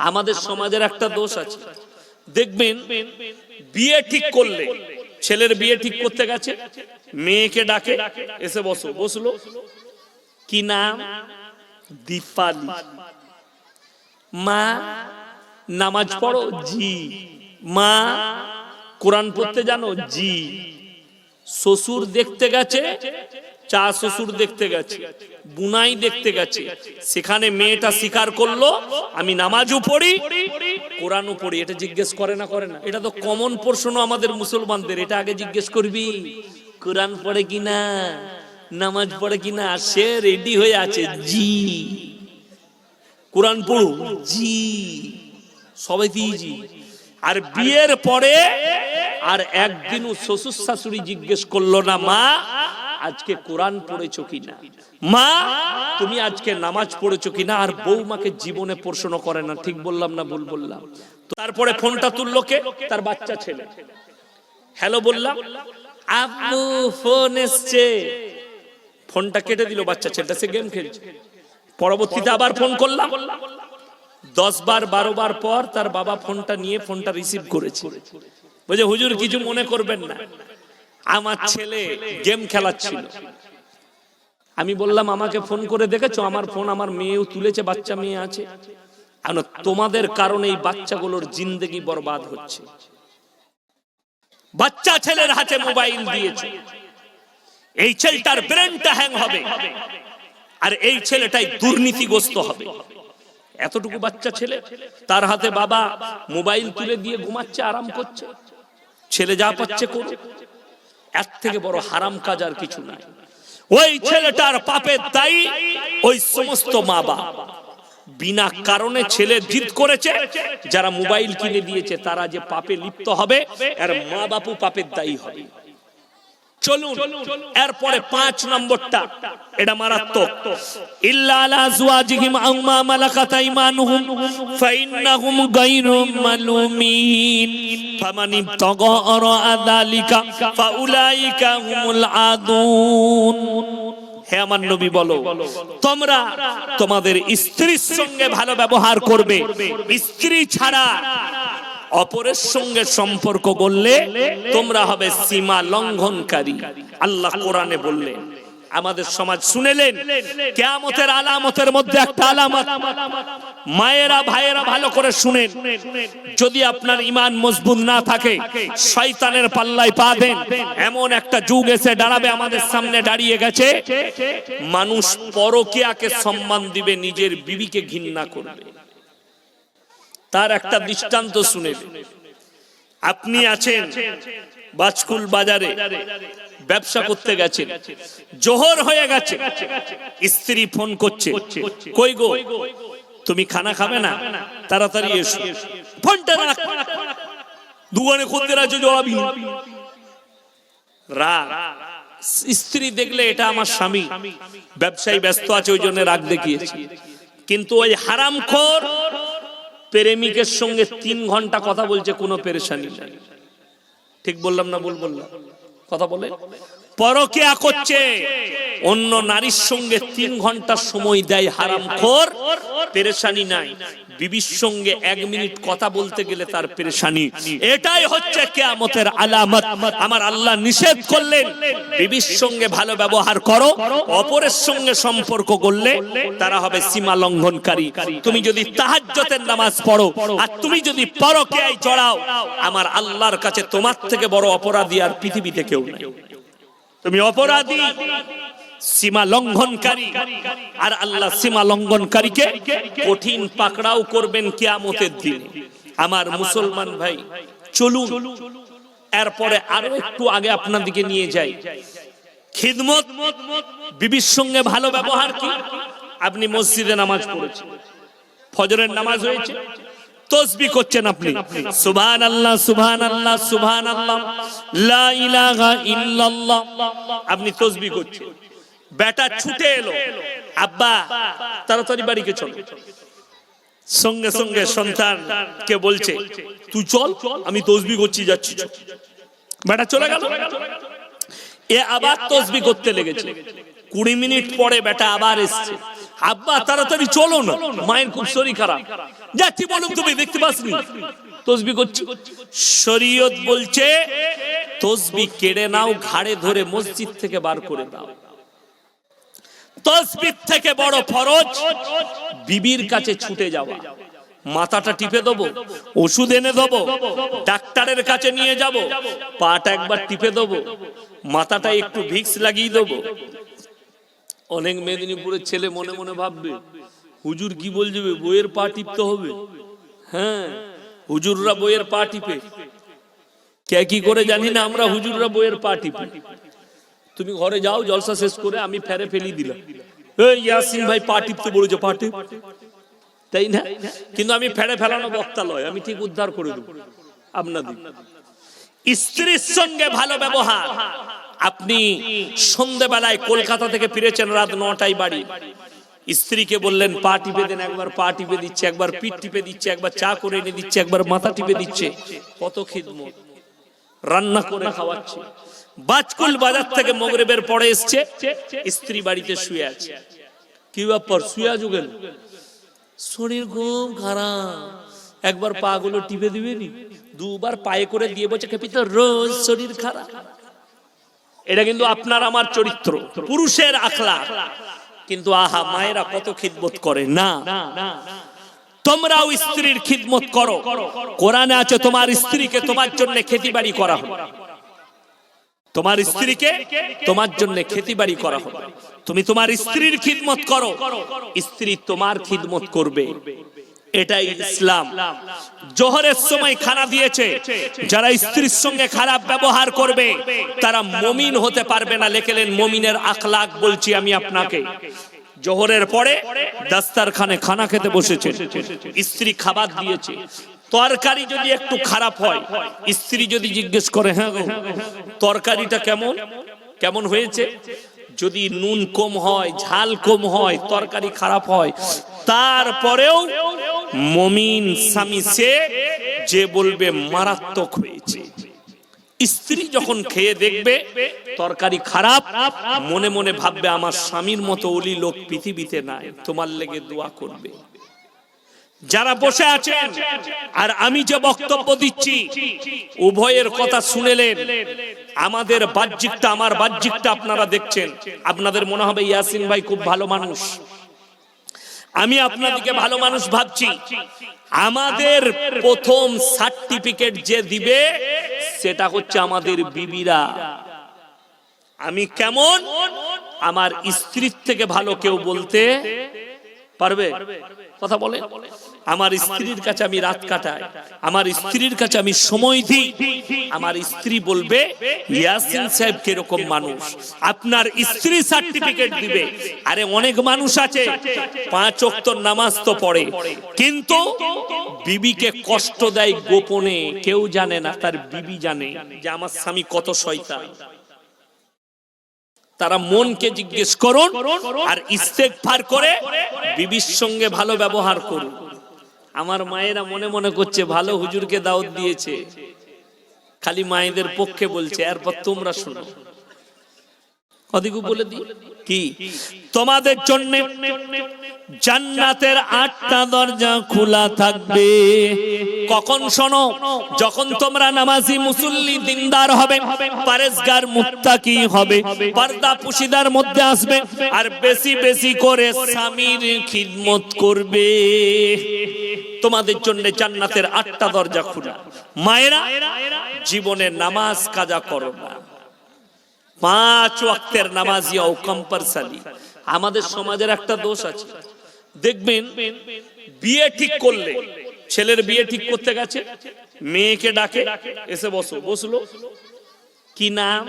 আমাদের সমাজের একটা দোষ আছে। দেখবেন বিয়ে ঠিক করলে ছেলের বিয়ে ঠিক করতে গেছে মেয়েকে ডাকে এসে বসো বসল। কি নাম? দীপালি। মা নামাজ পড়ো জি। মা কোরআন পড়তে জানো জি। শ্বশুর দেখতে গেছে চা শ্বশুর দেখতে গেছে, বুনাই দেখতে গেছে। সেখানে মেয়েটা স্বীকার করল, আমি নামাজও পড়ি, কোরআনও পড়ি। এটা জিজ্ঞেস করে না করে না। এটা তো কমন প্রশ্ন আমাদের মুসলমানদের। এটা আগে জিজ্ঞেস করবি, কোরআন পড়ে কিনা নামাজ পড়ে কিনা সে রেডি হয়ে আছে, জি। কোরআন পড়ু জি। সবাই জি? আর বিয়ের পরে আর একদিনও শ্বশুর শাশুড়ি জিজ্ঞেস করল না, মা আজকে কোরআন পড়েছো কিনা? মা, তুমি আজকে নামাজ পড়েছো কিনা? আর বৌমাকে জীবনে প্রশ্ন করে না। ঠিক বললাম না ভুল বললাম? তারপরে ফোনটা তুললো কে? তার বাচ্চা ছেলে। হ্যালো বললাম? আব্বু, ফোন এসছে। ফোনটা কেটে দিল বাচ্চা ছেলেটা, সে গেম খেলছে। পরবর্তীতে আবার ফোন করলাম। দশ বার, বারো বার পর তার বাবা ফোনটা নিয়ে, ফোনটা রিসিভ করেছে। বুঝে হুজুর, কিছু মনে করবেন না। আমার ছেলে গেম খেলাচ্ছিল। আমি বললাম আমাকে ফোন করে দেখেছ? আমার ফোন আমার মেয়েও তুলেছে বাচ্চা মেয়ে আছে। তোমাদের কারণে এই বাচ্চাগুলোর জিন্দগি বরবাদ হচ্ছে। বাচ্চা ছেলের হাতে মোবাইল দিয়েছে। এই ছেলেটার ব্রেনটা হ্যাং হবে। আর এই ছেলেটাই দুর্নীতিগ্রস্ত হবে। এতটুকু বাচ্চা ছেলে তার হাতে বাবা মোবাইল তুলে দিয়ে ঘুমাচ্ছে আরাম করছে। ছেলে যা পাচ্ছে করুক। এর থেকে বড় হারাম কাজ আর কিছু নাই। ওই ছেলেটার পাপের দায়ী ওই সমস্ত মা বাপ। বিনা কারণে ছেলে জিদ করেছে, যারা মোবাইল কিনে দিয়েছে, তারা যে পাপে লিপ্ত হবে আর মা বাপু পাপের দায়ী হবে। চলুন এরপরে পাঁচ নম্বরটা। এটা মারাত্মক। ইল্লা আলা আজওয়াজিহিম আও মা মালাকাত আইমানুহুম ফাইন্নাহুম গায়রু মালুমিন। ফামান ইবতাগা আরা যালিকা ফাউলাইকা হুমুল আদুন। হে আমার নবী বলো তোমরা তোমাদের স্ত্রীর সঙ্গে ভালো ব্যবহার করবে। স্ত্রী ছাড়া অপরের সঙ্গে সম্পর্ক করলে তোমরা হবে সীমা লঙ্ঘনকারী। আল্লাহ কোরআনে বললেন আমাদের সমাজ শুনেলেন, কেয়ামতের আলামতের মধ্যে একটা আলামত। মায়েরা, ভাইয়েরা ভালো করে শুনেন। যদি আপনার ইমান মজবুত না থাকে, শয়তানের পাল্লায় পা দেন। এমন একটা যুগ এসে দাঁড়াবে, আমাদের সামনে দাঁড়িয়ে গেছে। মানুষ পরকিয়াকে সম্মান দিবে, নিজের বিবিকে ঘৃণা করবে। তার একটা দৃষ্টান্ত শুনে আপনি আছেন বাজকুল বাজারে, ব্যবসা করতে গেছেন। জোহর হয়ে গেছে, স্ত্রী ফোন করছে। কই গো? তুমি খানা খাবে না? তাড়াতাড়ি এসো। ফোনটা রাখ। দোকানে খদ্দের আছে জবাবি। রাগ। স্ত্রী দেখলে এটা আমার স্বামী। ব্যবসায়ী ব্যস্ত আছে, ওই জন্য রাগ দেখিয়েছি। কিন্তু ওই হারাম খোর প্রেমিকের সঙ্গে তিন ঘণ্টা কথা বলছে, কোনো পেরেশানি ঠিক বললাম না বল বললাম? কথা বলে? পরকিয়া করছে। অন্য নারীর সঙ্গে তিন ঘণ্টা সময় দেয় হারাম খোর পেরেশানি নাই। বিবির সঙ্গে এক মিনিট কথা বলতে গেলে তার পেরেশানি। এটাই হচ্ছে কেয়ামতের আলামত। আমার আল্লাহ নিষেধ করলেন, বিবির সঙ্গে ভালো ব্যবহার করো, অপরের সঙ্গে সম্পর্ক করলে তারা হবে সীমা লঙ্ঘনকারী। তুমি যদি তাহাজ্জতের নামাজ পড়ো আর তুমি যদি পরকিয়ায় জড়াও, আমার আল্লাহর কাছে তোমার থেকে বড় অপরাধী আর পৃথিবীতে কেউ নেই। তুমি অপরাধী, সীমা লঙ্ঘনকারী, আর আল্লাহ সীমা লঙ্ঘনকারীকে কঠিন পাকড়াও করবেন কিয়ামতের দিনে। আমার মুসলমান ভাই, চলুন, এরপরে আরও একটু আগে আপনার দিকে নিয়ে যাই। খিদমত, বিবির সঙ্গে ভালো ব্যবহার কি? আপনি মসজিদে নামাজ পড়েছেন। ফজরের নামাজ হয়েছে। তসবি করছেন আপনি। সুবহান আল্লাহ সুবহান আল্লাহ সুবহান আল্লাহ লা ইলাহা ইল্লাল্লাহ। আপনি তসবি করছেন। বেটা ছুটে এলো। আব্বা তাড়াতাড়ি বাড়িকে চলো। সঙ্গে সঙ্গে সন্তান কে বলছে তুই চল আমি তসবি করছি যাচ্ছি বেটা চলে গেল। এ আবার তসবি করতে লেগেছে। কুড়ি মিনিট পরে বেটা আবার এসছে। আব্বা, তাড়াতাড়ি চলো না। মায়ের খুব শরীর খারাপ। যাচ্ছি বলুন তুমি, দেখতে পাসনি? তসবি করছি। শরীয়ত বলছে, তসবি কেড়ে নাও, ঘাড়ে ধরে মসজিদ থেকে বার করে দাও। তসবির থেকে বড় ফরজ, বিবির কাছে ছুটে যাওয়া। মাথাটা টিপে দেবো, ওষুধ এনে দেবো, ডাক্তারের কাছে নিয়ে যাব, পাটা একবার টিপে দেবো, মাথাটা একটু ভিক্স লাগিয়ে দেবো। অনেক মেদিনীপুরের ছেলে মনে মনে ভাববে, হুজুর কি বলছে বইয়ের পা টিপতে হবে? হ্যাঁ হুজুররা বইয়ের পা টিপে। কে কি করে জানি না, আমরা হুজুররা বইয়ের পা টিপি। তুমি ঘরে যাও, জলসা শেষ করে আমি ফেরে ফেলি দিলাম। ইয়াসিন ভাই পা টিপতে বলেছে, পা টিপ। তাই না? কিন্তু আমি ফেরে ফেলানো বক্তা লয়, আমি ঠিক উদ্ধার করে দেবো। আপনাদের। স্ত্রীর সঙ্গে ভালো ব্যবহার। আপনি সন্ধ্যেবেলায় কলকাতা থেকে ফিরেছেন রাত নটায় বাড়ি। স্ত্রীকে বললেন, পা টিপে দেন একবার, পা টিপে দিচ্ছে একবার, পিঠ টিপে দিচ্ছে একবার, চা করে এনে দিচ্ছে একবার, মাথা টিপে দিচ্ছে। কত খিদমত। রান্না করে খাওয়াচ্ছে। বাজকুল বাজার থেকে মগরেবের পরে এসছে। স্ত্রী বাড়িতে শুয়ে আছে। কি ব্যাপার? শুয়ে কেন? শরীর খুব খারাপ। একবার পা গুলো টিপে দিবে নি দুবার পায়ে করে দিয়ে বলছে খেপি তো রোজ শরীর খারাপ। এটা কিন্তু আপনার আমার চরিত্র, পুরুষের আখলা কিন্তু আহা, মায়েরা কত খিদমত করে, না। তোমরাও স্ত্রীর খিদমত করো। কোরআনে আছে, তোমার স্ত্রীকে তোমার জন্য খেতি বাড়ি করা হবে। তোমার স্ত্রীকে তোমার জন্য খেতি বাড়ি করা হবে। তুমি তোমার স্ত্রীর খিদমত করো। স্ত্রী তোমার খিদমত করবে। এটাই ইসলাম। জোহরের সময় খানা দিয়েছে। যারা স্ত্রীর সঙ্গে খারাপ ব্যবহার করবে, তারা মমিন হতে পারবে না। লেখেলেন, মমিনের আখলাক বলছি আমি আপনাকে। জোহরের পরে দাস্তারখানে খানা খেতে বসেছে স্ত্রী খাবার দিয়েছে। তরকারি যদি একটু খারাপ হয়, স্ত্রী যদি জিজ্ঞেস করে হ্যাঁ তরকারিটা কেমন? কেমন হয়েছে? যদি নুন কম হয়, ঝাল কম হয়, তরকারি খারাপ হয়। তারপরেও মমিন স্বামী সে যে বলবে, মারাত্মক হয়েছে। স্ত্রী যখন খেয়ে দেখবে, তরকারি খারাপ, মনে মনে ভাববে, আমার স্বামীর মতো অলি লোক পৃথিবীতে নাই, তোমার লেগে দোয়া করবে। যারা বসে আছেন, আর আমি যে বক্তব্য দিচ্ছি, উভয়ের কথা শুনেলেন। আমাদের বাহ্যিকটা, আমার বাহ্যিকটা আপনারা দেখছেন। আপনাদের মনে হবে ইয়াসিন ভাই খুব ভালো মানুষ। আমি আপনাদেরকে ভালো মানুষ ভাবছি। আমাদের প্রথম সার্টিফিকেট যে দিবে, সেটা হচ্ছে আমাদের বিবিরা। আমি কেমন? আমার স্ত্রীর থেকে ভালো কেউ বলতে পারবে? কথা বলে? আমার স্ত্রীর কাছে আমি রাত কাটাই। আমার স্ত্রীর কাছে আমি সময় দিই। আমার স্ত্রী বলবে, ইয়াসিন সাহেব কীরকম মানুষ? আপনার স্ত্রী সার্টিফিকেট দিবে। আরে অনেক মানুষ আছে, পাঁচ ওয়াক্ত নামাজ তো পড়ে। কিন্তু বিবিকে কষ্ট দেয় গোপনে। কেউ জানে না, তার বিবি জানে যে আমার স্বামী কত শয়তান। তারা মনকে জিজ্ঞেস করুন আর ইস্তেকফার করে বিবির সঙ্গে ভালো ব্যবহার করুন। আমার মায়েরা মনে মনে করছে, ভালো হুজুরকে দাওয়াত দিয়েছে। খালি মায়েদের পক্ষে বলছে, এরপর তোমরা শোনো। কদিকু বলে দি কি? তোমাদের জন্য জান্নাতের আটটা দরজা খোলা থাকবে। কখন শোনো, যখন তোমরা নামাজি মুসল্লি দিনদার হবে, পারেজগার মুত্তাকি হবে, পর্দা পুশিদার মধ্যে আসবে, আর বেশি বেশি করে স্বামীর খিদমত করবে। তোমাদের জন্য জান্নাতের আটটা দরজা খোলা। মায়েরা, জীবনে নামাজ কাজা করো না। পাঁচ ওয়াক্তের নামাজি ও কম্পালসারি আমাদের সমাজের একটা দোষ আছে। দেখবেন, বিয়ে ঠিক করলে, ছেলের বিয়ে ঠিক করতে গেছে, মেয়েকে ডাকে, এসে বসো বসল, কি নাম?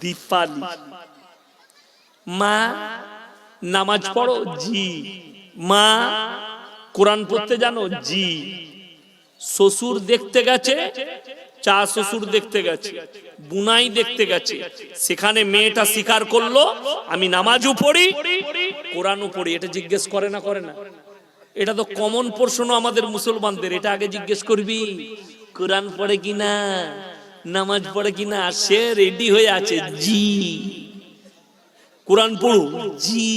দীপালি। মা, নামাজ পড়ো? জি। মা, কোরআন পড়তে জানো? জি। শ্বশুর দেখতে গেছে চা শ্বশুর দেখতে গেছে, বুনাই দেখতে গেছে। সেখানে মেয়েটা স্বীকার করল, আমি নামাজও পড়ি, কোরআনও পড়ি। এটা জিজ্ঞেস করে না করে না। এটা তো কমন প্রশ্ন আমাদের মুসলমানদের। এটা আগে জিজ্ঞেস করবি, কোরআন পড়ে কিনা, নামাজ পড়ে কিনা? সে রেডি হয়ে আছে, জি। কোরআন পড়ু, জি।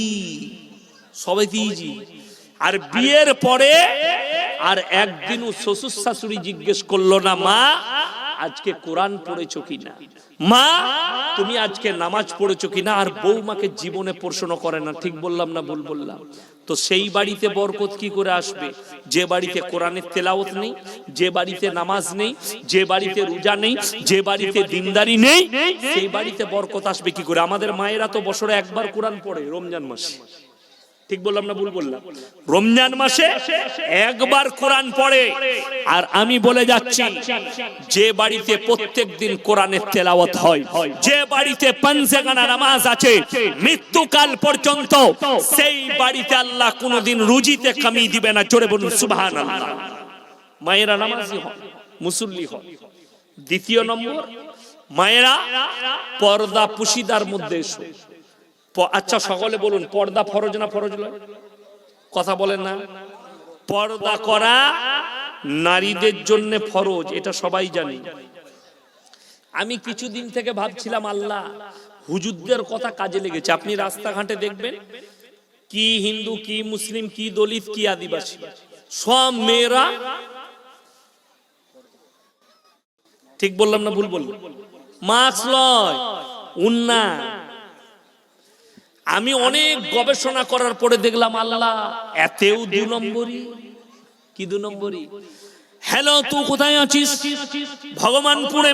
সবাই জি। আর বিয়ের পরে, আর একদিনও শ্বশুর শাশুড়ি জিজ্ঞেস করল না, মা আজকে কোরআন পড়েছো কিনা? মা তুমি আজকে নামাজ পড়েছো কিনা? আর বৌমাকে জীবনে প্রশ্ন করে না। ঠিক বললাম না ভুল বললাম? তো সেই বাড়িতে বরকত কি করে আসবে? যে বাড়িতে কোরআনের তেলাওত নেই যে বাড়িতে নামাজ নেই যে বাড়িতে রোজা নেই যে বাড়িতে দিনদারি নেই সেই বাড়িতে বরকত আসবে কি করে? আমাদের মায়েরা তো বছরে একবার কোরআন পড়ে রমজান মাসে। ঠিক বললাম না ভুল বললাম? রমজান মাসে একবার কোরআন পড়ে, আর আমি বলে যাচ্ছি, যে বাড়িতে প্রত্যেক দিন কোরআনের তেলাওয়াত হয়, যে বাড়িতে পাঞ্জেগানা নামাজ আছে, মৃত্যুকাল পর্যন্ত সেই বাড়িতে আল্লাহ কোনোদিন রুজিতে কামি দিবে না। জোরে বলুন সুবহান আল্লাহ মায়েরা নামাজি হন, মুসল্লি হন। দ্বিতীয় নম্বর, মায়েরা পর্দা পুশিদার মধ্যে এসো। আচ্ছা সকলে বলুন, পর্দা ফরজ না ফরজ নয়? কথা বলেন না। পর্দা করা নারীদের জন্য ফরজ, এটা সবাই জানি। আমি কিছুদিন থেকে ভাবছিলাম, আল্লাহ, হুজুরদের কথা কাজে লেগেছে। আপনি রাস্তাঘাটে দেখবেন, কি হিন্দু, কি মুসলিম, কি দলিত, কি আদিবাসী, সব মেয়েরা ঠিক বললাম না ভুল বললাম? মাস্ক লয় উন্না আমি অনেক গবেষণা করার পরে দেখলাম, আল্লাহ, এতেও দু নম্বরই। কি দু নম্বরই? হ্যালো তুই কোথায় আছিস? ভগবান ভগবানপুরে।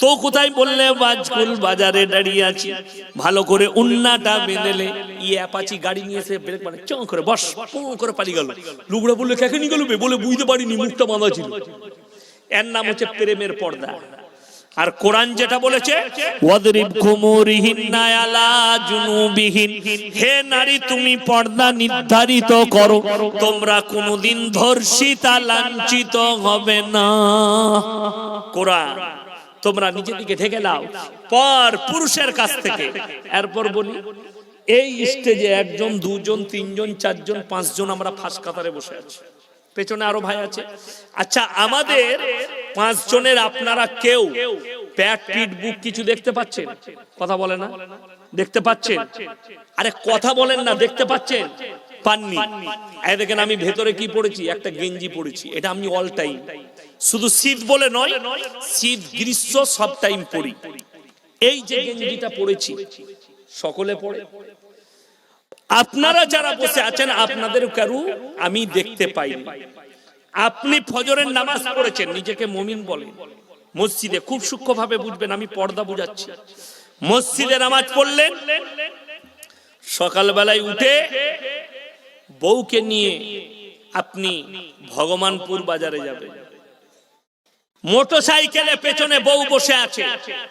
তো কোথায় বললে বাজকুল বাজারে দাঁড়িয়ে আছি। ভালো করে উন্নাটা বেঁধেলে ই অ্যাপাচি গাড়ি নিয়ে এসে ব্রেক মানে চং করে, বস, পু করে পালিয়ে গেল। লুকড়া বললে কেকে নিয়ে গেল? বলে, বুঝতে পারিনি, মুখটা বাঁধা ছিল। এর নাম হচ্ছে প্রেমের পর্দা। আর কোরআন যেটা বলেছে হে নারী তুমি পর্দা নির্ধারিত করো। তোমরা কোনোদিন ধর্ষিতা লাঞ্ছিত হবে না। কোরআন তোমরা নিজের দিকে ঢেকে নাও। পর পুরুষের কাছ থেকে। এরপর বলি এই স্টেজে একজন দুজন তিনজন চারজন পাঁচজন আমরা ফাঁস কাতারে বসে আছি। পেছনে আরও ভাই আছে। আচ্ছা আমাদের পাঁচ জনের আপনারা কেউ প্যাট, পিট, বুক কিছু দেখতে পাচ্ছেন? কথা বলে না? দেখতে পাচ্ছেন? আরে কথা বলেন না, দেখতে পাচ্ছেন? পাননি। এই দেখেন আমি ভেতরে কি পড়েছি? একটা গেঞ্জি পড়েছি। এটা আমি অল টাইম শুধু শীত বলে নয়, শীত, গ্রীষ্ম সব টাইম পড়ি এই যে গেঞ্জিটা পড়েছি সকলে পড়ে আপনারা যারা বসে আছেন আপনাদের কারু আমি দেখতে পাই। আপনি ফজরের নামাজ পড়েছেন, নিজেকে মমিন বলেন মসজিদে খুব সূক্ষ্মভাবে বুঝবেন, আমি পর্দা বুঝাচ্ছি। মসজিদে নামাজ পড়লেন, সকালবেলায় উঠে বউকে নিয়ে আপনি ভগবানপুর বাজারে যাবেন। মোটরসাইকেলে পেছনে বউ বসে আছে।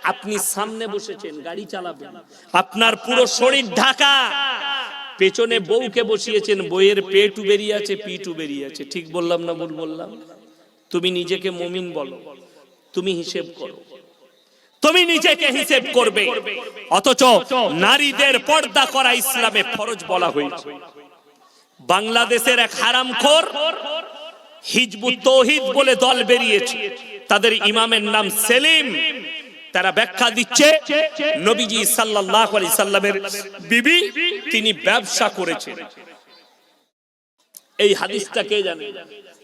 আপনি সামনে বসেছেন, গাড়ি চালাবেন। আপনার পুরো শরীর ঢাকা। পেছনে বউকে বসিয়েছেন বইয়ের পেটু বেরিয়ে আছে পিটু বেরিয়ে আছে। ঠিক বললাম না ভুল বললাম? তুমি নিজেকে মমিন বলো। তুমি হিসেব করো। তুমি নিজেকে হিসেব করবে। অথচ নারীদের পর্দা করা ইসলামে ফরজ বলা হয়েছে। বাংলাদেশের এক হারামখোর হিজবুত তৌহিদ বলে দল বেরিয়েছে। তাদের ইমামের নাম সেলিম। তারা ব্যাখ্যা দিচ্ছে নবীজি সাল্লাল্লাহু আলাইহি সাল্লামের বিবি তিনি ব্যবসা করেছেন। এই হাদিসটা কে জানে?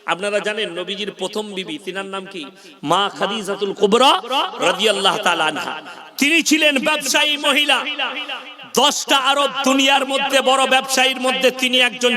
আপনারা জানেন নবীজির প্রথম বিবি, তিনার নাম কি? মা খাদিজাতুল কুবরা রাদিয়াল্লাহু তাআলা আনহা। তিনি ছিলেন ব্যবসায়ী মহিলা। দশটা আরব দুনিয়ার মধ্যে বড় ব্যবসায়ীর মধ্যে তিনি একজন